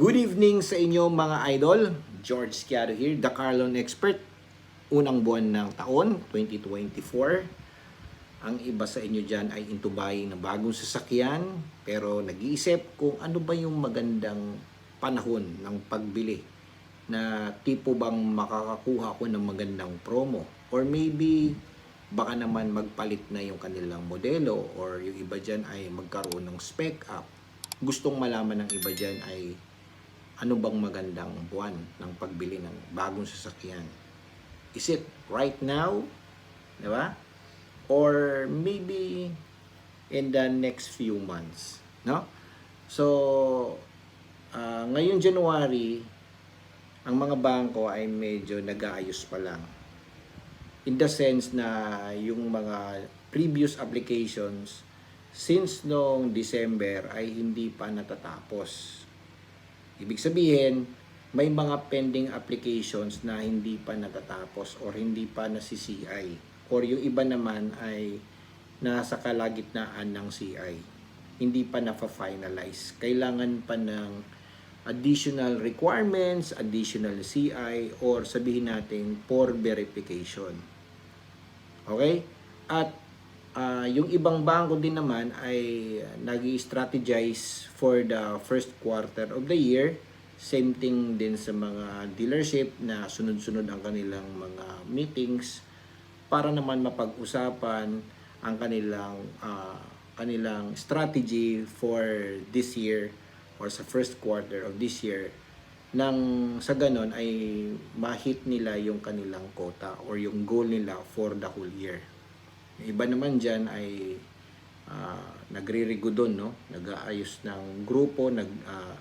Good evening sa inyo mga idol. George Sciado here, the Carlon Expert. Unang buwan ng taon, 2024. Ang iba sa inyo dyan ay into buying ng bagong sasakyan, pero nag-iisip kung ano ba yung magandang panahon ng pagbili na tipo bang makakakuha ko ng magandang promo or maybe baka naman magpalit na yung kanilang modelo or yung iba dyan ay magkaroon ng spec up gustong malaman ng iba dyan ay ano bang magandang buwan ng pagbili ng bagong sasakyan. Is it right now? Di ba? Or maybe in the next few months. No? So, ah, ngayon January, ang mga bangko ay medyo nag-aayos pa lang. In the sense na yung mga previous applications since noong December ay hindi pa natatapos. Ibig sabihin, may mga pending applications na hindi pa natatapos or hindi pa nasi-CI. Or yung iba naman ay nasa kalagitnaan ng CI. Hindi pa na-finalize. Kailangan pa ng additional requirements, additional CI, or sabihin natin for verification. Okay? At Ah, yung ibang bangko din naman ay nag strategize for the first quarter of the year. Same thing din sa mga dealership na sunod-sunod ang kanilang mga meetings para naman mapag-usapan ang kanilang ah, kanilang strategy for this year or sa first quarter of this year nang sa ganon ay ma-hit nila yung kanilang quota or yung goal nila for the whole year. Iba naman dyan ay uh, nagre-rego doon, no? Nag-aayos ng grupo, nag, ah,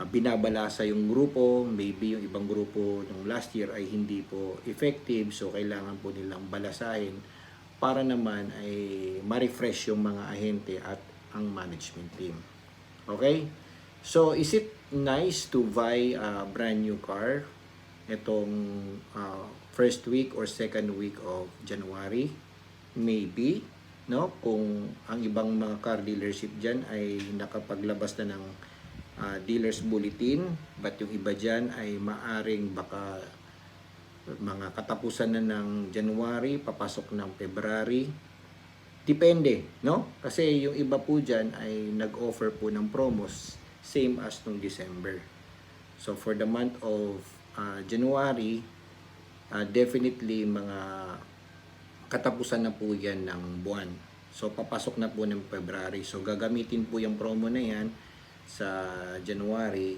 ah, binabalasa yung grupo. Maybe yung ibang grupo ng last year ay hindi po effective. So, kailangan po nilang balasahin para naman ay ma-refresh yung mga ahente at ang management team. Okay? So, is it nice to buy a brand new car itong ah, first week or second week of January? Maybe no? Kung ang ibang mga car dealership diyan ay nakapaglabas na ng ah, dealers bulletin but yung iba diyan ay maaring baka mga katapusan na ng January papasok ng February. Depende no? Kasi yung iba po diyan ay nag-offer po ng promos same as nung December. So for the month of ah, January ah, definitely mga katapusan na po yan ng buwan. So, papasok na po ng February. So, gagamitin po yung promo na yan sa January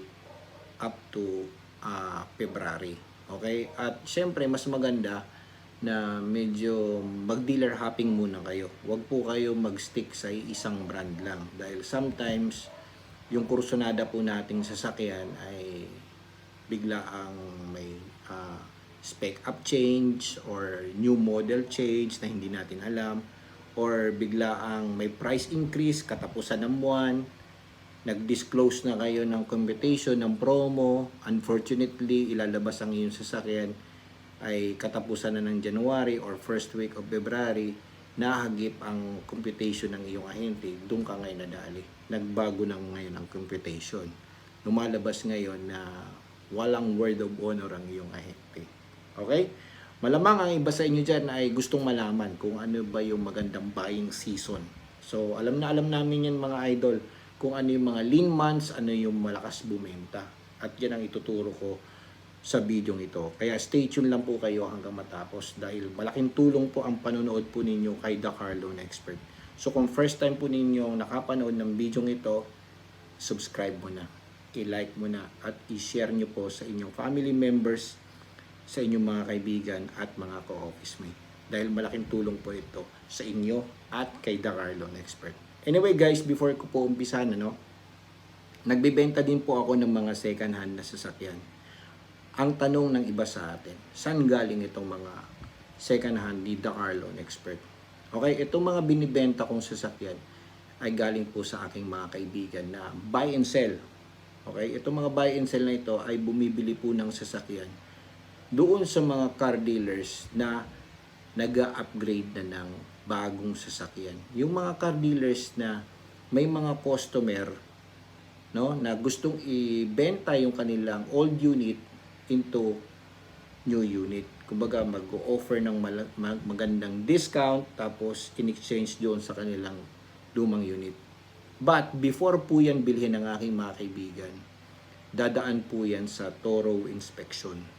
up to ah, February. Okay? At syempre, mas maganda na medyo mag-dealer hopping muna kayo. Huwag po kayo mag-stick sa isang brand lang. Dahil sometimes, yung kursunada po nating sasakyan ay bigla ang may ah, spec up change or new model change na hindi natin alam or bigla ang may price increase katapusan ng buwan nag-disclose na kayo ng computation ng promo unfortunately ilalabas ang iyong sasakyan ay katapusan na ng January or first week of February nahagip ang computation ng iyong ahente. Doon ka ngayon nadali. Nagbago na ngayon ang computation. Lumalabas ngayon na walang word of honor ang iyong ahente Okay? Malamang ang iba sa inyo dyan ay gustong malaman kung ano ba yung magandang buying season. So, alam na alam namin yan mga idol kung ano yung mga lean months, ano yung malakas bumenta. At yan ang ituturo ko sa video ito. Kaya stay tuned lang po kayo hanggang matapos dahil malaking tulong po ang panonood po ninyo kay The Car Loan Expert. So kung first time po ninyo nakapanood ng video ito, subscribe mo na, i-like mo na at i-share nyo po sa inyong family members sa inyong mga kaibigan at mga co-office mate. Dahil malaking tulong po ito sa inyo at kay The Carlon Expert. Anyway guys, before ko po umpisan, ano, nagbibenta din po ako ng mga second hand na sasakyan. Ang tanong ng iba sa atin, saan galing itong mga second hand ni The Carlon Expert? Okay, itong mga binibenta kong sasakyan ay galing po sa aking mga kaibigan na buy and sell. Okay, itong mga buy and sell na ito ay bumibili po ng sasakyan doon sa mga car dealers na nag-upgrade na ng bagong sasakyan. Yung mga car dealers na may mga customer no na gustong ibenta yung kanilang old unit into new unit. Kumbaga mag-offer ng magandang discount tapos in exchange doon sa kanilang lumang unit. But before po yan bilhin ng aking mga kaibigan, dadaan po yan sa thorough inspection.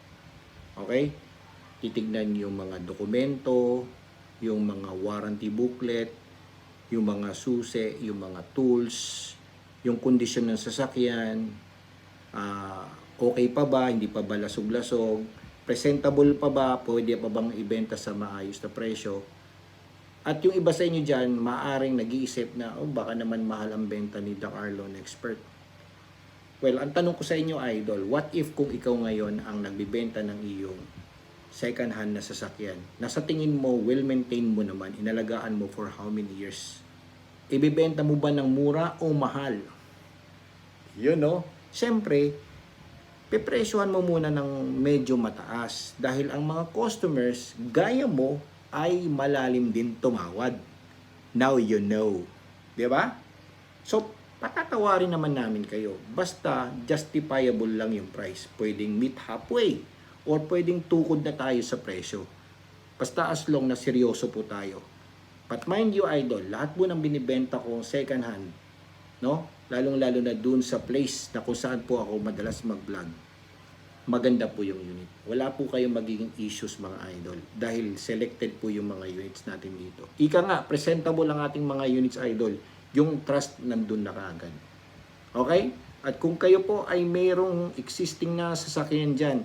Okay? Titignan yung mga dokumento, yung mga warranty booklet, yung mga susi, yung mga tools, yung kondisyon ng sasakyan, ah, okay pa ba, hindi pa ba lasog-lasog, presentable pa ba, pwede pa bang ibenta sa maayos na presyo. At yung iba sa inyo dyan, maaring nag-iisip na, oh, baka naman mahal ang benta ni The Arlon Expert. Well, ang tanong ko sa inyo, Idol, what if kung ikaw ngayon ang nagbibenta ng iyong second hand na sasakyan? Nasa tingin mo, well-maintained mo naman, inalagaan mo for how many years? Ibibenta mo ba ng mura o mahal? Yun, no? Siyempre, pepresyohan mo muna ng medyo mataas dahil ang mga customers, gaya mo, ay malalim din tumawad. Now you know. ba? So, patatawarin naman namin kayo. Basta justifiable lang yung price. Pwedeng meet halfway or pwedeng tukod na tayo sa presyo. Basta as long na seryoso po tayo. But mind you, idol, lahat po ng binibenta ko second hand, no? Lalong-lalo na dun sa place na kung saan po ako madalas mag-vlog. Maganda po yung unit. Wala po kayong magiging issues mga idol dahil selected po yung mga units natin dito. Ika nga, presentable ang ating mga units idol. Yung trust nandun na kaagad. Okay? At kung kayo po ay mayroong existing na sasakyan dyan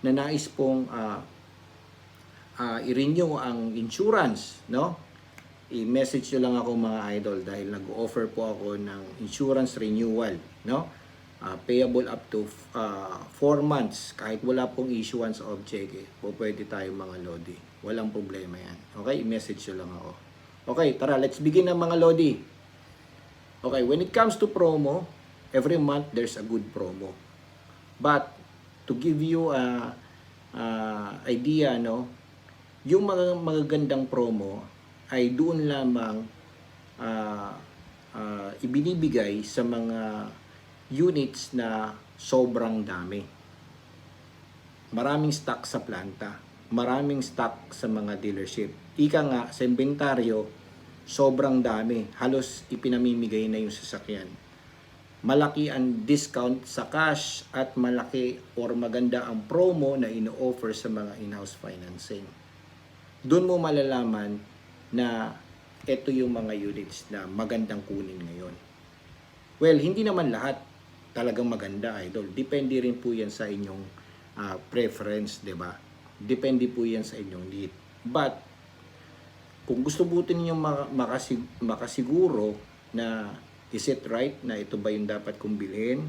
na nais pong ah, ah, i-renew ang insurance, no? I-message nyo lang ako mga idol dahil nag-offer po ako ng insurance renewal, no? Ah, payable up to 4 months kahit wala pong issuance of check eh. Po pwede tayo mga lodi. Walang problema yan. Okay? I-message nyo lang ako. Okay, tara, let's begin ng mga lodi. Okay, when it comes to promo, every month there's a good promo. But to give you a, a idea, no, yung mga magagandang promo ay doon lamang ah, ah, ibinibigay sa mga units na sobrang dami. Maraming stock sa planta, maraming stock sa mga dealership. Ika nga, sa inventaryo, sobrang dami. Halos ipinamimigay na yung sasakyan. Malaki ang discount sa cash at malaki or maganda ang promo na ino-offer sa mga in-house financing. Doon mo malalaman na ito yung mga units na magandang kunin ngayon. Well, hindi naman lahat talagang maganda, idol. Depende rin po yan sa inyong ah, preference, ba? Depende po yan sa inyong need. But kung gusto ninyong maka- makasig- makasiguro na is it right na ito ba yung dapat kong bilhin,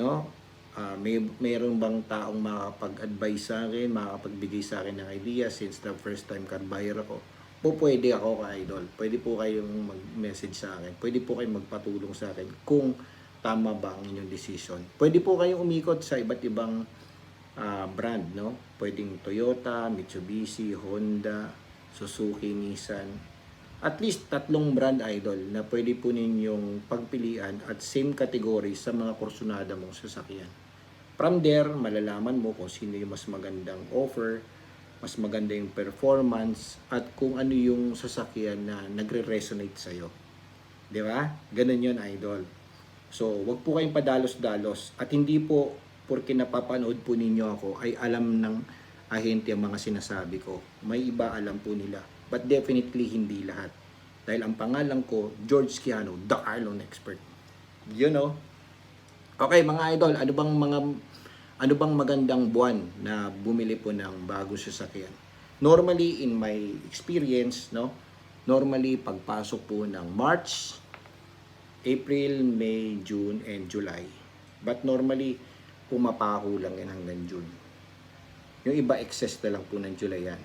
no? Ah, may mayroon bang taong makakapag-advise sa akin, makakapagbigay sa akin ng idea since the first time car buyer ako? Po pwede ako ka-idol. Pwede po kayong mag-message sa akin. Pwede po kayong magpatulong sa akin kung tama ba ang inyong decision. Pwede po kayong umikot sa iba't ibang ah, brand, no? Pwedeng Toyota, Mitsubishi, Honda, Suzuki, Nissan. At least tatlong brand idol na pwede po ninyong pagpilian at same category sa mga kursunada mong sasakyan. From there, malalaman mo kung sino yung mas magandang offer, mas maganda yung performance, at kung ano yung sasakyan na nagre-resonate sa'yo. Di ba? Ganun yun, idol. So, wag po kayong padalos-dalos at hindi po porque napapanood po ninyo ako ay alam ng ahente ang mga sinasabi ko. May iba alam po nila. But definitely hindi lahat. Dahil ang pangalan ko, George Kiano, the Arlon Expert. You know? Okay, mga idol, ano bang mga ano bang magandang buwan na bumili po ng bagong sasakyan? Normally, in my experience, no? Normally, pagpasok po ng March, April, May, June, and July. But normally, pumapako lang yan hanggang June. Yung iba, excess na lang po ng July yan.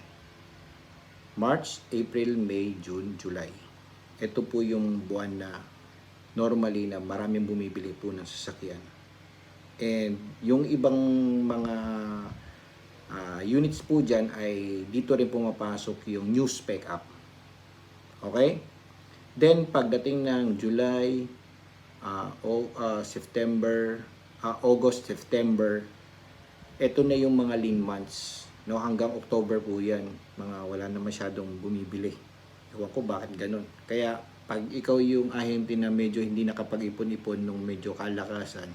March, April, May, June, July. Ito po yung buwan na normally na maraming bumibili po ng sasakyan. And yung ibang mga ah, units po dyan ay dito rin pumapasok yung new spec up. Okay? Then, pagdating ng July, ah, o, ah, September, ah, August, September, ito na yung mga lean months. No, hanggang October po yan. Mga wala na masyadong bumibili. Ewan ko bakit ganun. Kaya pag ikaw yung ahente na medyo hindi nakapag-ipon-ipon nung medyo kalakasan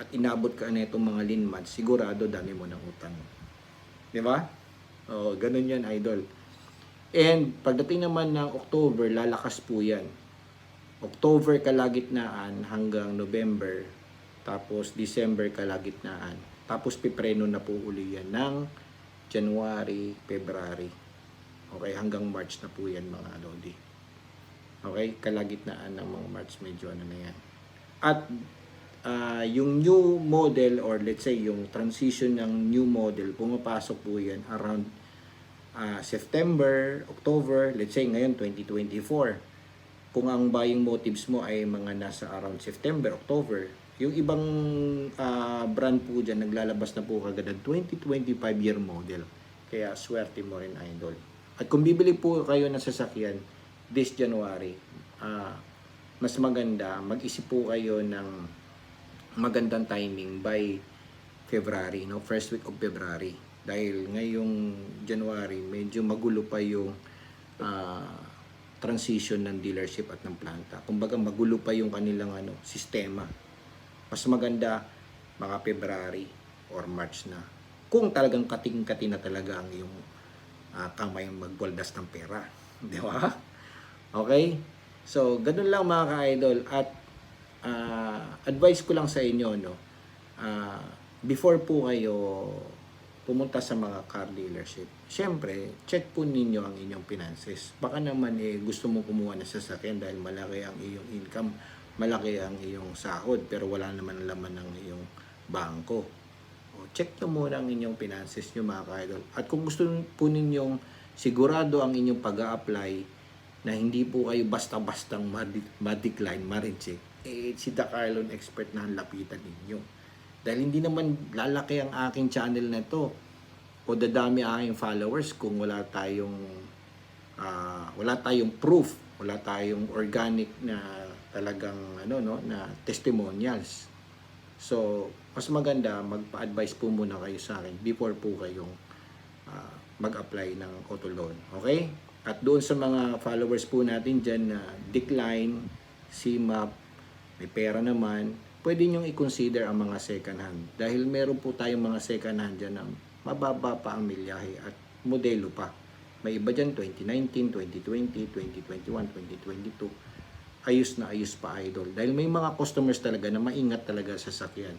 at inabot ka na itong mga lean months, sigurado dami mo ng utang. Di ba? Oh, ganun yan, idol. And pagdating naman ng October, lalakas po yan. October kalagitnaan hanggang November, tapos December kalagitnaan. Tapos pipreno na po uli yan ng January, February. Okay, hanggang March na po yan mga Lodi. Okay, kalagitnaan ng mga March medyo ano na yan. At ah, yung new model or let's say yung transition ng new model, pumapasok po yan around ah, September, October, let's say ngayon 2024. Kung ang buying motives mo ay mga nasa around September, October, yung ibang ah, brand po dyan naglalabas na po kagad ng 2025 year model. Kaya swerte mo rin idol. At kung bibili po kayo ng sasakyan this January, ah, mas maganda, mag-isip po kayo ng magandang timing by February, no? First week of February. Dahil ngayong January, medyo magulo pa yung ah, transition ng dealership at ng planta. Kumbaga magulo pa yung kanilang ano, sistema. Mas maganda mga February or March na. Kung talagang kating-kati na talaga ang iyong ah, kamay magwaldas ng pera. Di ba? Okay? So, ganun lang mga ka-idol. At ah, advice ko lang sa inyo, no? Ah, before po kayo pumunta sa mga car dealership, syempre, check po ninyo ang inyong finances. Baka naman eh, gusto mo kumuha ng sasakyan dahil malaki ang iyong income, malaki ang iyong sahod, pero wala naman laman ng iyong bangko. O, check nyo muna ang inyong finances nyo mga ka-idol. At kung gusto po ninyong sigurado ang inyong pag apply na hindi po kayo basta-bastang ma-decline, ma-reject, eh, si The Carlon expert na ang lapitan ninyo. Dahil hindi naman lalaki ang aking channel na to o dadami ang aking followers kung wala tayong ah, wala tayong proof, wala tayong organic na talagang ano no na testimonials. So, mas maganda magpa-advise po muna kayo sa akin before po kayong ah, mag-apply ng auto loan. Okay? At doon sa mga followers po natin dyan na decline, CMAP, may pera naman, pwede nyong i-consider ang mga second hand. Dahil meron po tayong mga second hand dyan na mababa pa ang milyahe at modelo pa. May iba dyan 2019, 2020, 2021, 2022. Ayos na ayos pa idol. Dahil may mga customers talaga na maingat talaga sa sasakyan.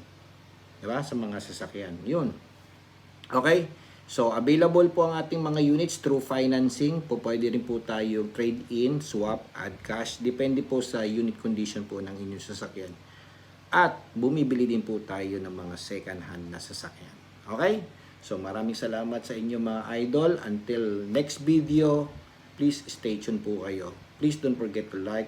Diba? Sa mga sasakyan. Yun. Okay? So, available po ang ating mga units through financing. Po, pwede rin po tayo trade-in, swap, add cash. Depende po sa unit condition po ng inyong sasakyan. At bumibili din po tayo ng mga second hand na sasakyan. Okay? So maraming salamat sa inyo mga idol. Until next video, please stay tuned po kayo. Please don't forget to like,